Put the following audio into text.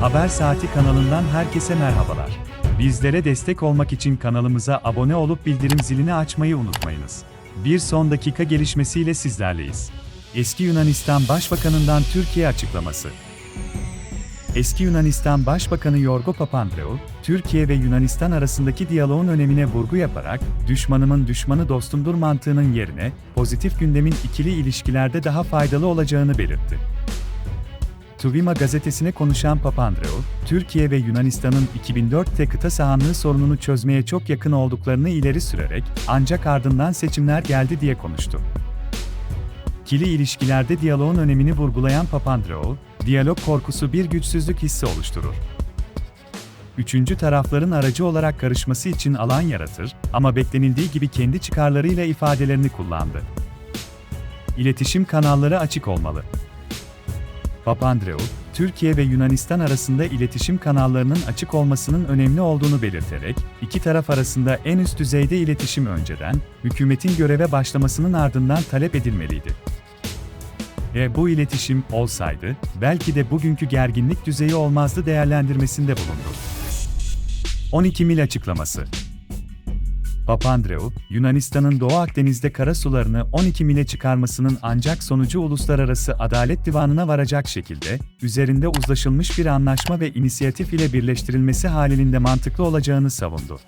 Haber Saati kanalından herkese merhabalar. Bizlere destek olmak için kanalımıza abone olup bildirim zilini açmayı unutmayınız. Bir son dakika gelişmesiyle sizlerleyiz. Eski Yunanistan Başbakanından Türkiye açıklaması. Eski Yunanistan Başbakanı Yorgo Papandreou, Türkiye ve Yunanistan arasındaki diyaloğun önemine vurgu yaparak, düşmanımın düşmanı dostumdur mantığının yerine, pozitif gündemin ikili ilişkilerde daha faydalı olacağını belirtti. Tuvima gazetesine konuşan Papandreou, Türkiye ve Yunanistan'ın 2004'te kıta sahanlığı sorununu çözmeye çok yakın olduklarını ileri sürerek, ancak ardından seçimler geldi diye konuştu. İkili ilişkilerde diyaloğun önemini vurgulayan Papandreou, diyalog korkusu bir güçsüzlük hissi oluşturur. Üçüncü tarafların aracı olarak karışması için alan yaratır ama beklenildiği gibi kendi çıkarlarıyla ifadelerini kullandı. İletişim kanalları açık olmalı. Papandreou, Türkiye ve Yunanistan arasında iletişim kanallarının açık olmasının önemli olduğunu belirterek, iki taraf arasında en üst düzeyde iletişim önceden, hükümetin göreve başlamasının ardından talep edilmeliydi. Ve bu iletişim olsaydı, belki de bugünkü gerginlik düzeyi olmazdı değerlendirmesinde bulundu. 12 mil açıklaması Papandreou, Yunanistan'ın Doğu Akdeniz'de kara sularını 12 mile çıkarmasının ancak sonucu Uluslararası Adalet Divanı'na varacak şekilde, üzerinde uzlaşılmış bir anlaşma ve inisiyatif ile birleştirilmesi halinde mantıklı olacağını savundu.